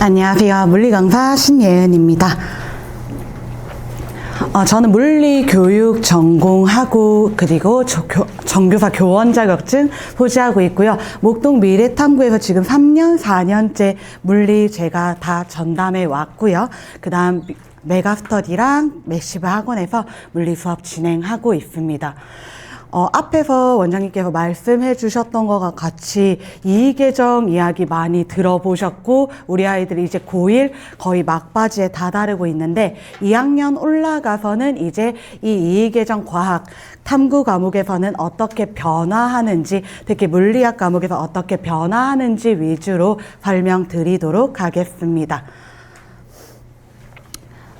안녕하세요. 물리강사 신예은입니다. 어, 저는 물리 교육 전공하고 그리고 저- 교- 정교사 교원 자격증 소지하고 있고요. 목동 미래탐구에서 지금 3년, 4년째 물리 제가 다 전담해 왔고요. 그 다음 미- 메가스터디랑 메시브 학원에서 물리 수업 진행하고 있습니다. 어, 앞에서 원장님께서 말씀해 주셨던 것과 같이 이의계정 이야기 많이 들어보셨고, 우리 아이들이 이제 고1 거의 막바지에 다다르고 있는데, 2학년 올라가서는 이제 이 이의계정 과학 탐구 과목에서는 어떻게 변화하는지, 특히 물리학 과목에서 어떻게 변화하는지 위주로 설명드리도록 하겠습니다.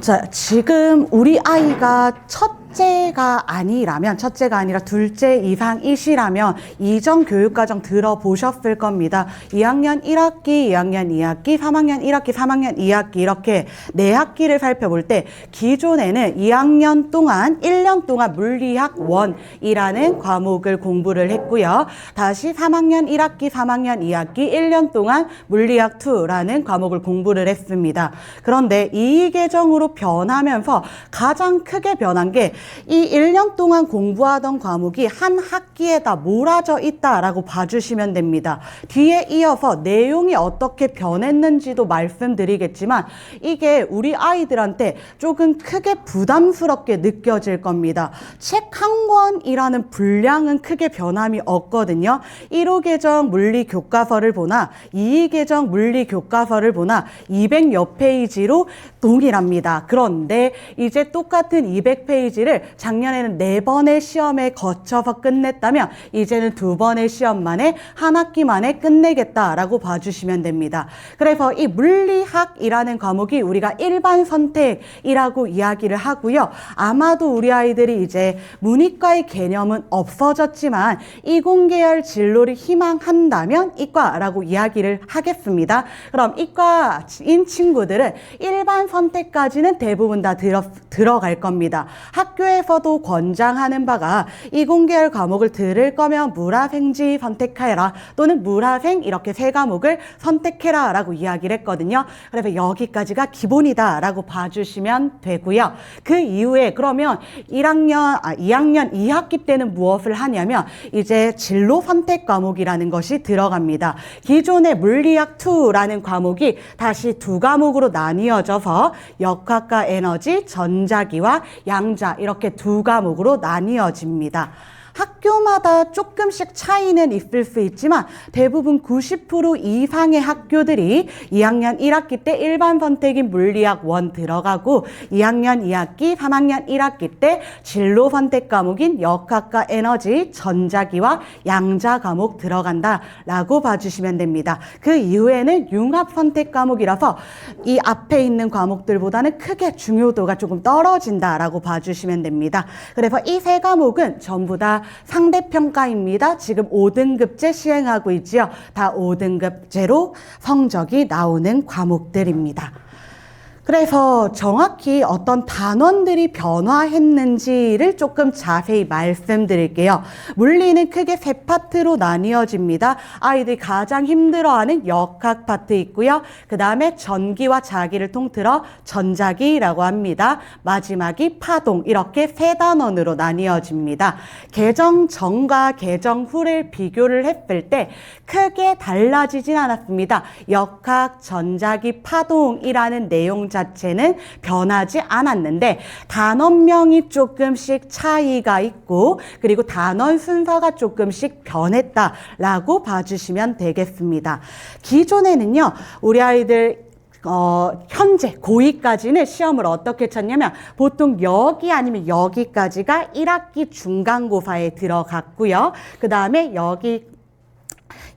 자, 지금 우리 아이가 첫 째가 아니라면, 첫째가 아니라 둘째 이상이시라면 이전 교육과정 들어보셨을 겁니다. 2학년 1학기, 2학년 2학기, 3학년 1학기, 3학년 2학기 이렇게 네 학기를 살펴볼 때 기존에는 2학년 동안 1년 동안 물리학 1이라는 과목을 공부를 했고요. 다시 3학년 1학기, 3학년 2학기 1년 동안 물리학 2라는 과목을 공부를 했습니다. 그런데 이 계정으로 변하면서 가장 크게 변한 게이 1년 동안 공부하던 과목이 한 학기에 다 몰아져 있다라고 봐주시면 됩니다. 뒤에 이어서 내용이 어떻게 변했는지도 말씀드리겠지만 이게 우리 아이들한테 조금 크게 부담스럽게 느껴질 겁니다. 책 한 권이라는 분량은 크게 변함이 없거든요. 1호 계정 물리 교과서를 보나 2위 계정 물리 교과서를 보나 200여 페이지로 동일합니다. 그런데 이제 똑같은 200페이지를 작년에는 네 번의 시험에 거쳐서 끝냈다면 이제는 두 번의 시험 만에 한 학기 만에 끝내겠다라고 봐주시면 됩니다. 그래서 이 물리학이라는 과목이 우리가 일반 선택이라고 이야기를 하고요. 아마도 우리 아이들이 이제 문이과의 개념은 없어졌지만 이공계열 진로를 희망한다면 이과라고 이야기를 하겠습니다. 그럼 이과인 친구들은 일반 선택까지는 대부분 다 들어, 들어갈 겁니다. 학 교에서도 권장하는 바가 이공계열 과목을 들을 거면 물화생지 선택해라 또는 물화생 이렇게 세 과목을 선택해라 라고 이야기를 했거든요. 그래서 여기까지가 기본이다 라고 봐주시면 되고요. 그 이후에 그러면 1학년, 아, 2학년 2학기 때는 무엇을 하냐면 이제 진로 선택 과목이라는 것이 들어갑니다. 기존의 물리학 2라는 과목이 다시 두 과목으로 나뉘어져서 역학과 에너지, 전자기와 양자 이렇게 두 과목으로 나뉘어집니다. 학교마다 조금씩 차이는 있을 수 있지만 대부분 90% 이상의 학교들이 2학년 1학기 때 일반 선택인 물리학 1 들어가고 2학년 2학기, 3학년 1학기 때 진로 선택 과목인 역학과 에너지, 전자기와 양자 과목 들어간다라고 봐주시면 됩니다. 그 이후에는 융합 선택 과목이라서 이 앞에 있는 과목들보다는 크게 중요도가 조금 떨어진다라고 봐주시면 됩니다. 그래서 이 세 과목은 전부 다 상대평가입니다. 지금 5등급제 시행하고 있지요. 다 5등급제로 성적이 나오는 과목들입니다. 그래서 정확히 어떤 단원들이 변화했는지를 조금 자세히 말씀드릴게요. 물리는 크게 세 파트로 나뉘어집니다. 아이들이 가장 힘들어하는 역학 파트 있고요. 그 다음에 전기와 자기를 통틀어 전자기라고 합니다. 마지막이 파동 이렇게 세 단원으로 나뉘어집니다. 개정 전과 개정 후를 비교를 했을 때 크게 달라지진 않았습니다. 역학, 전자기, 파동이라는 내용 자 체는 변하지 않았는데 단원명이 조금씩 차이가 있고 그리고 단원 순서가 조금씩 변했다라고 봐주시면 되겠습니다. 기존에는요 우리 아이들 어, 현재 고2까지는 시험을 어떻게 쳤냐면 보통 여기 아니면 여기까지가 1학기 중간고사에 들어갔고요. 그 다음에 여기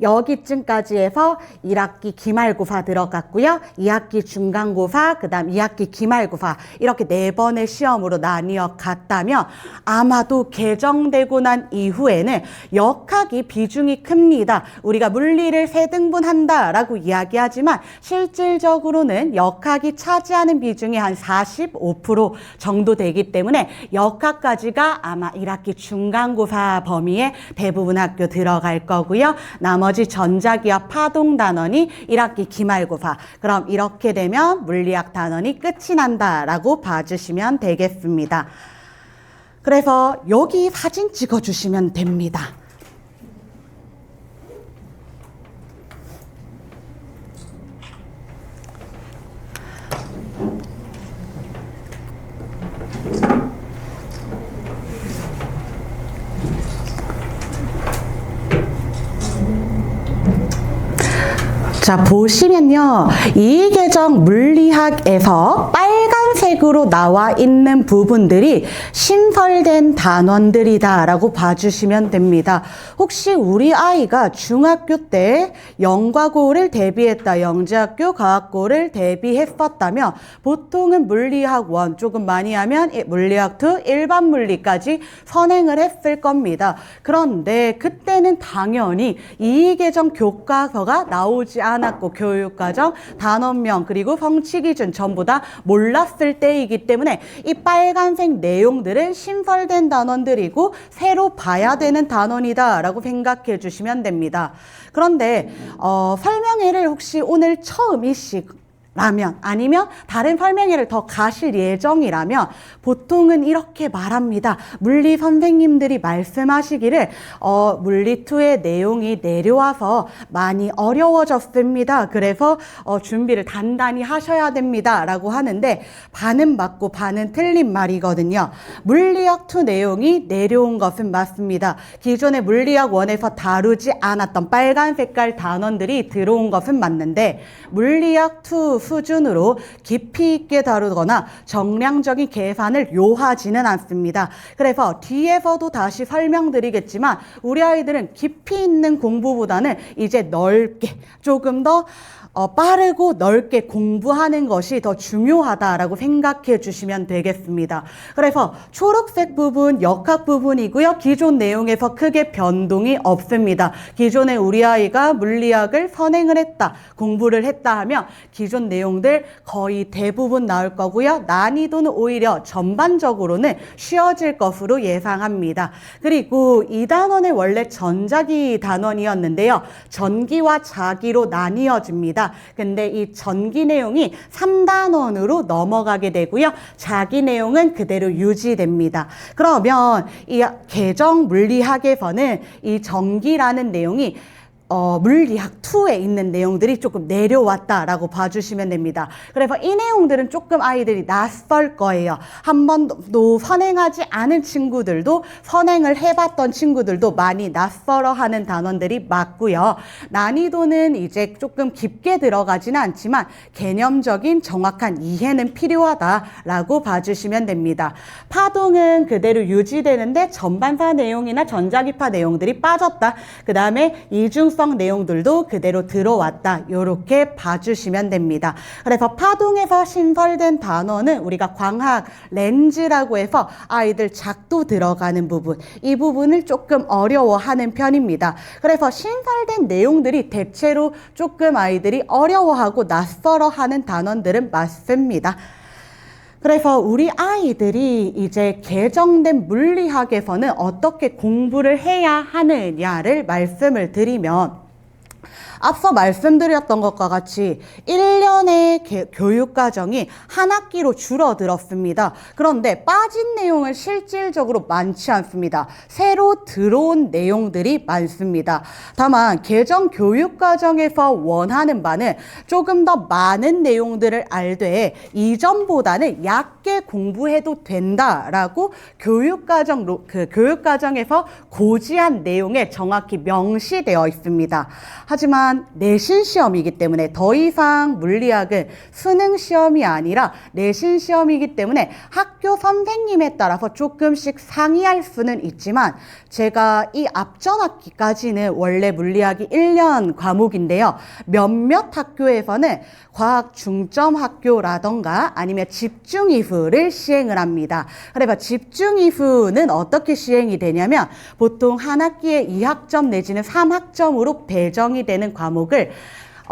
여기쯤까지 해서 1학기 기말고사 들어갔고요. 2학기 중간고사, 그 다음 2학기 기말고사 이렇게 네 번의 시험으로 나뉘어 갔다면 아마도 개정되고 난 이후에는 역학이 비중이 큽니다. 우리가 물리를 세 등분한다라고 이야기하지만 실질적으로는 역학이 차지하는 비중이 한 45% 정도 되기 때문에 역학까지가 아마 1학기 중간고사 범위에 대부분 학교 들어갈 거고요. 나머지 나머지 전자기와 파동 단원이 1학기 기말고사. 그럼 이렇게 되면 물리학 단원이 끝이 난다라고 봐주시면 되겠습니다. 그래서 여기 사진 찍어주시면 됩니다. 자, 보시면요. 이 계정 물리학에서 빨간 색으로 나와 있는 부분들이 신설된 단원들이다라고 봐주시면 됩니다. 혹시 우리 아이가 중학교 때 영과고를 대비했다, 영재학교 과학고를 대비했었다면 보통은 물리학 원 조금 많이 하면 이 물리학 투 일반 물리까지 선행을 했을 겁니다. 그런데 그때는 당연히 이 계정 교과서가 나오지 않았고 교육과정 단원명 그리고 성취 기준 전부 다 몰랐을 때이기 때문에 이 빨간색 내용들은 신설된 단원들이고 새로 봐야 되는 단원이다라고 생각해 주시면 됩니다. 그런데 어, 설명회를 혹시 오늘 처음 이 시 라면 아니면 다른 설명회를 더 가실 예정이라면 보통은 이렇게 말합니다. 물리 선생님들이 말씀하시기를 어, 물리 2의 내용이 내려와서 많이 어려워졌습니다. 그래서 어, 준비를 단단히 하셔야 됩니다 라고 하는데 반은 맞고 반은 틀린 말이거든요. 물리학 2 내용이 내려온 것은 맞습니다. 기존의 물리학 1에서 다루지 않았던 빨간 색깔 단원들이 들어온 것은 맞는데 물리학 2 수준으로 깊이 있게 다루거나 정량적인 계산을 요하지는 않습니다. 그래서 뒤에서도 다시 설명드리겠지만 우리 아이들은 깊이 있는 공부보다는 이제 넓게 조금 더 어, 빠르고 넓게 공부하는 것이 더 중요하다라고 생각해 주시면 되겠습니다. 그래서 초록색 부분 역학 부분이고요. 기존 내용에서 크게 변동이 없습니다. 기존에 우리 아이가 물리학을 선행을 했다, 공부를 했다 하면 기존 내용들 거의 대부분 나올 거고요. 난이도는 오히려 전반적으로는 쉬워질 것으로 예상합니다. 그리고 이 단원은 원래 전자기 단원이었는데요. 전기와 자기로 나뉘어집니다. 근데 이 전기 내용이 3단원으로 넘어가게 되고요. 자기 내용은 그대로 유지됩니다. 그러면 이 개정 물리학에서는 이 전기라는 내용이 어, 물리학 2에 있는 내용들이 조금 내려왔다라고 봐주시면 됩니다. 그래서 이 내용들은 조금 아이들이 낯설 거예요. 한 번도 선행하지 않은 친구들도 선행을 해봤던 친구들도 많이 낯설어 하는 단원들이 맞고요. 난이도는 이제 조금 깊게 들어가지는 않지만 개념적인 정확한 이해는 필요하다라고 봐주시면 됩니다. 파동은 그대로 유지되는데 전반사 내용이나 전자기파 내용들이 빠졌다. 그 다음에 이중 성 내용들도 그대로 들어왔다. 이렇게 봐주시면 됩니다. 그래서 파동에서 신설된 단어는 우리가 광학 렌즈라고 해서 아이들 작도 들어가는 부분 이 부분을 조금 어려워하는 편입니다. 그래서 신설된 내용들이 대체로 조금 아이들이 어려워하고 낯설어하는 단원들은 맞습니다. 그래서 우리 아이들이 이제 개정된 물리학에서는 어떻게 공부를 해야 하느냐를 말씀을 드리면 앞서 말씀드렸던 것과 같이 1년의 교육 과정이 한 학기로 줄어들었습니다. 그런데 빠진 내용은 실질적으로 많지 않습니다. 새로 들어온 내용들이 많습니다. 다만 개정 교육 과정에서 원하는 바는 조금 더 많은 내용들을 알되 이전보다는 얕게 공부해도 된다라고 교육 과정 그 교육 과정에서 고지한 내용에 정확히 명시되어 있습니다. 하지만 또한 내신 시험이기 때문에 더 이상 물리학은 수능 시험이 아니라 내신 시험이기 때문에 학교 선생님에 따라서 조금씩 상이할 수는 있지만 제가 이 앞전 학기까지는 원래 물리학이 1년 과목인데요. 몇몇 학교에서는 과학 중점 학교라던가 아니면 집중 이후를 시행을 합니다. 그래서 집중 이후는 어떻게 시행이 되냐면 보통 한 학기에 2학점 내지는 3학점으로 배정이 되는 과목을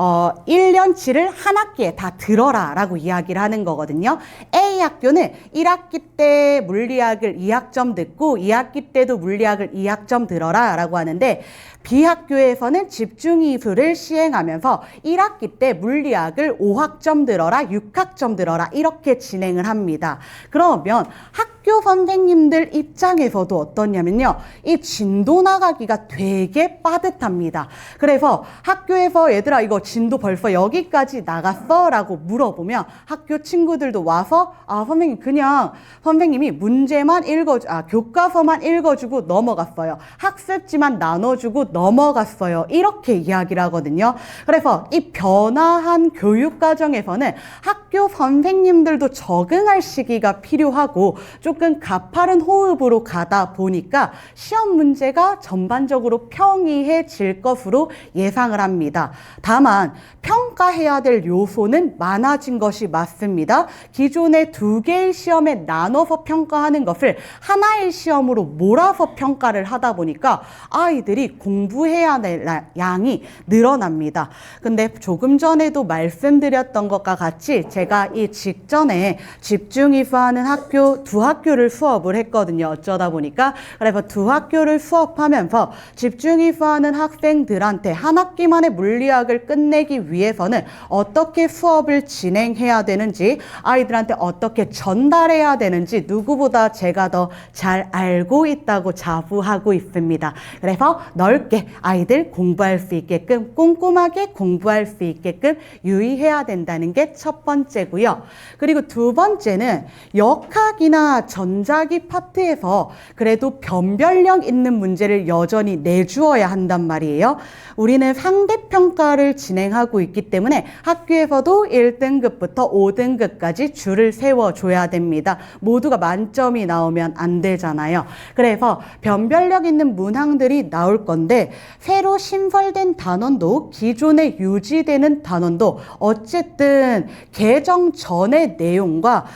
어, 1년치를 한 학기에 다 들어라 라고 이야기를 하는 거거든요. A 학교는 1학기 때 물리학을 2학점 듣고 2학기 때도 물리학을 2학점 들어라 라고 하는데 B학교에서는 집중이수를 시행하면서 1학기 때 물리학을 5학점 들어라, 6학점 들어라 이렇게 진행을 합니다. 그러면 학교 선생님들 입장에서도 어떠냐면요. 이 진도 나가기가 되게 빠듯합니다. 그래서 학교에서 얘들아 이거 진도 벌써 여기까지 나갔어? 라고 물어보면 학교 친구들도 와서 아 선생님 그냥 선생님이 문제만 읽어 아 교과서만 읽어주고 넘어갔어요. 학습지만 나눠주고 넘어갔어요. 이렇게 이야기를 하거든요. 그래서 이 변화한 교육 과정에서는 학교 선생님들도 적응할 시기가 필요하고 조금 가파른 호흡으로 가다 보니까 시험 문제가 전반적으로 평이해질 것으로 예상을 합니다. 다만 평가해야 될 요소는 많아진 것이 맞습니다. 기존의 두 개의 시험에 나눠서 평가하는 것을 하나의 시험으로 몰아서 평가를 하다 보니까 아이들이 공 부해야 될 양이 늘어납니다. 근데 조금 전에도 말씀드렸던 것과 같이 제가 이 직전에 집중이수하는 학교 두 학교를 수업을 했거든요. 어쩌다 보니까 그래서 두 학교를 수업하면서 집중이수하는 학생들한테 한 학기만의 물리학을 끝내기 위해서는 어떻게 수업을 진행해야 되는지 아이들한테 어떻게 전달해야 되는지 누구보다 제가 더 잘 알고 있다고 자부하고 있습니다. 그래서 넓게 아이들 공부할 수 있게끔 꼼꼼하게 공부할 수 있게끔 유의해야 된다는 게 첫 번째고요. 그리고 두 번째는 역학이나 전자기 파트에서 그래도 변별력 있는 문제를 여전히 내주어야 한단 말이에요. 우리는 상대평가를 진행하고 있기 때문에 학교에서도 1등급부터 5등급까지 줄을 세워줘야 됩니다. 모두가 만점이 나오면 안 되잖아요. 그래서 변별력 있는 문항들이 나올 건데 새로 신설된 단원도 기존에 유지되는 단원도 어쨌든 개정 전의 내용과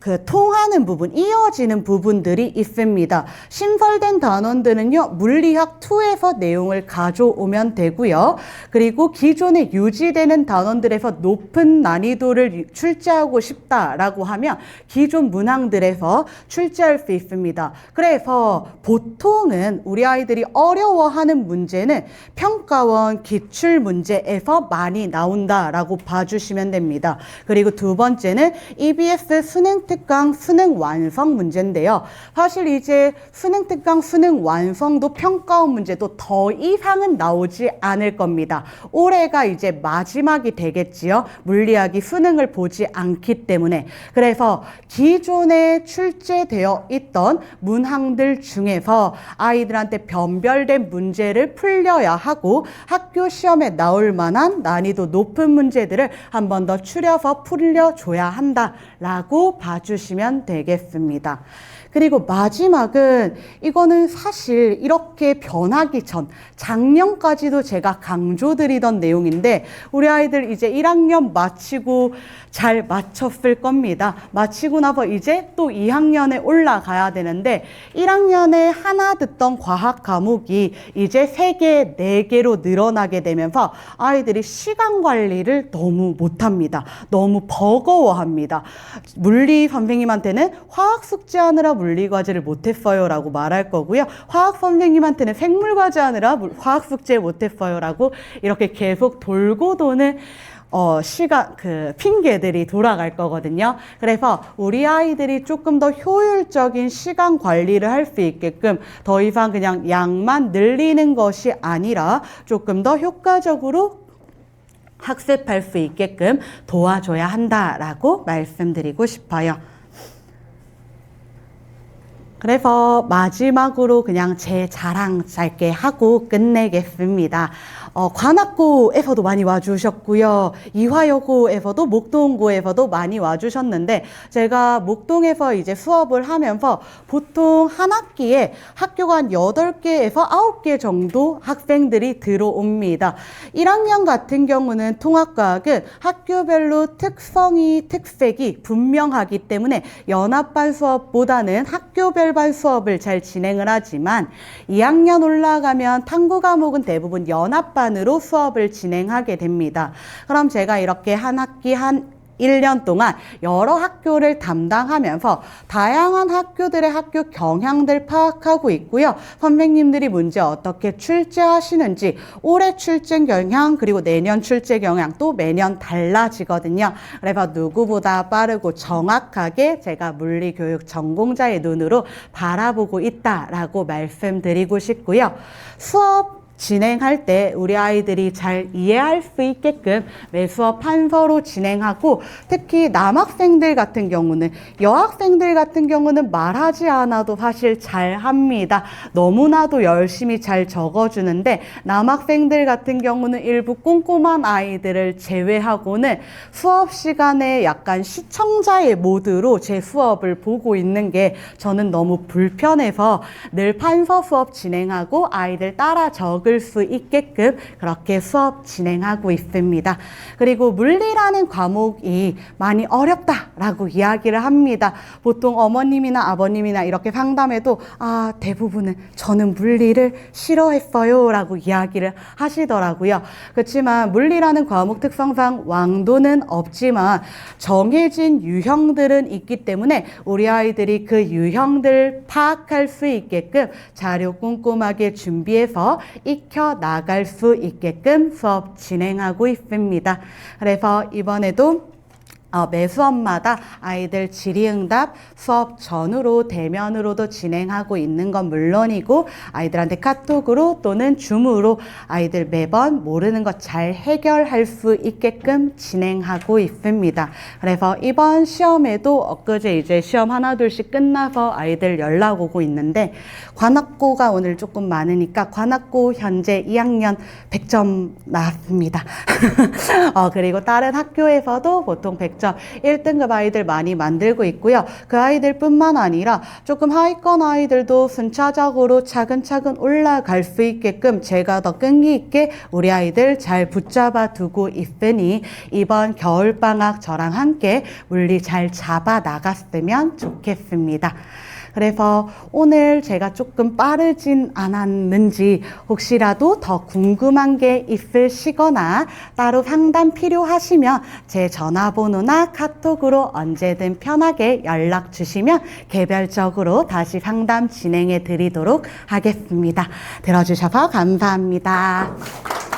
그 통하는 부분, 이어지는 부분들이 있습니다. 신설된 단원들은요, 물리학 2에서 내용을 가져오면 되고요. 그리고 기존에 유지되는 단원들에서 높은 난이도를 출제하고 싶다라고 하면 기존 문항들에서 출제할 수 있습니다. 그래서 보통은 우리 아이들이 어려워하는 문제는 평가원 기출 문제에서 많이 나온다라고 봐주시면 됩니다. 그리고 두 번째는 EBS 수능 특강 수능 완성 문제인데요. 사실 이제 수능 특강 수능 완성도 평가원 문제도 더 이상은 나오지 않을 겁니다. 올해가 이제 마지막이 되겠지요. 물리학이 수능을 보지 않기 때문에. 그래서 기존에 출제되어 있던 문항들 중에서 아이들한테 변별된 문제를 풀려야 하고 학교 시험에 나올 만한 난이도 높은 문제들을 한 번 더 추려서 풀려줘야 한다라고 봐주 주시면 되겠습니다. 그리고 마지막은 이거는 사실 이렇게 변하기 전 작년까지도 제가 강조드리던 내용인데 우리 아이들 이제 1학년 마치고 잘 마쳤을 겁니다. 마치고 나서 이제 또 2학년에 올라가야 되는데 1학년에 하나 듣던 과학 과목이 이제 3개, 4개로 늘어나게 되면서 아이들이 시간 관리를 너무 못합니다. 너무 버거워합니다. 물리 선생님한테는 화학 숙제하느라 물리 과제를 못했어요 라고 말할 거고요. 화학 선생님한테는 생물 과제 하느라 화학 숙제 못했어요 라고 이렇게 계속 돌고 도는 어, 시간, 그, 핑계들이 돌아갈 거거든요. 그래서 우리 아이들이 조금 더 효율적인 시간 관리를 할 수 있게끔 더 이상 그냥 양만 늘리는 것이 아니라 조금 더 효과적으로 학습할 수 있게끔 도와줘야 한다라고 말씀드리고 싶어요. 그래서 마지막으로 그냥 제 자랑 짧게 하고 끝내겠습니다. 어, 관악구에서도 많이 와주셨고요. 이화여고에서도 목동고에서도 많이 와주셨는데 제가 목동에서 이제 수업을 하면서 보통 한 학기에 학교가 한 8개에서 9개 정도 학생들이 들어옵니다. 1학년 같은 경우는 통합과학은 학교별로 특성이 특색이 분명하기 때문에 연합반 수업보다는 학교별 반 수업을 잘 진행을 하지만 2학년 올라가면 탐구 과목은 대부분 연합반 반으로 수업을 진행하게 됩니다. 그럼 제가 이렇게 한 학기 한 1년 동안 여러 학교를 담당하면서 다양한 학교들의 학교 경향들 파악하고 있고요. 선생님들이 문제 어떻게 출제하시는지 올해 출제 경향 그리고 내년 출제 경향 또 매년 달라지거든요. 그래서 누구보다 빠르고 정확하게 제가 물리교육 전공자의 눈으로 바라보고 있다라고 말씀드리고 싶고요. 수업 진행할 때 우리 아이들이 잘 이해할 수 있게끔 매 수업 판서로 진행하고 특히 남학생들 같은 경우는 여학생들 같은 경우는 말하지 않아도 사실 잘 합니다. 너무나도 열심히 잘 적어주는데 남학생들 같은 경우는 일부 꼼꼼한 아이들을 제외하고는 수업 시간에 약간 시청자의 모드로 제 수업을 보고 있는 게 저는 너무 불편해서 늘 판서 수업 진행하고 아이들 따라 적을 수 있게끔 그렇게 수업 진행하고 있습니다. 그리고 물리라는 과목이 많이 어렵다라고 이야기를 합니다. 보통 어머님이나 아버님이나 이렇게 상담해도 아, 대부분은 저는 물리를 싫어했어요 라고 이야기를 하시더라고요. 그렇지만 물리라는 과목 특성상 왕도는 없지만 정해진 유형들은 있기 때문에 우리 아이들이 그 유형들 파악할 수 있게끔 자료 꼼꼼하게 준비해서 익혀 나갈 수 있게끔 수업 진행하고 있습니다. 그래서 이번에도 어, 매 수업마다 아이들 질의응답 수업 전후로 대면으로도 진행하고 있는 건 물론이고 아이들한테 카톡으로 또는 줌으로 아이들 매번 모르는 것 잘 해결할 수 있게끔 진행하고 있습니다. 그래서 이번 시험에도 엊그제 이제 시험 하나 둘씩 끝나서 아이들 연락 오고 있는데 관악고가 오늘 조금 많으니까 관악고 현재 2학년 100점 나왔습니다. 어, 그리고 다른 학교에서도 보통 100점 1등급 아이들 많이 만들고 있고요. 그 아이들뿐만 아니라 조금 하위권 아이들도 순차적으로 차근차근 올라갈 수 있게끔 제가 더 끈기 있게 우리 아이들 잘 붙잡아 두고 있으니 이번 겨울방학 저랑 함께 물리 잘 잡아 나갔으면 좋겠습니다. 그래서 오늘 제가 조금 빠르진 않았는지 혹시라도 더 궁금한 게 있으시거나 따로 상담 필요하시면 제 전화번호나 카톡으로 언제든 편하게 연락 주시면 개별적으로 다시 상담 진행해 드리도록 하겠습니다. 들어주셔서 감사합니다.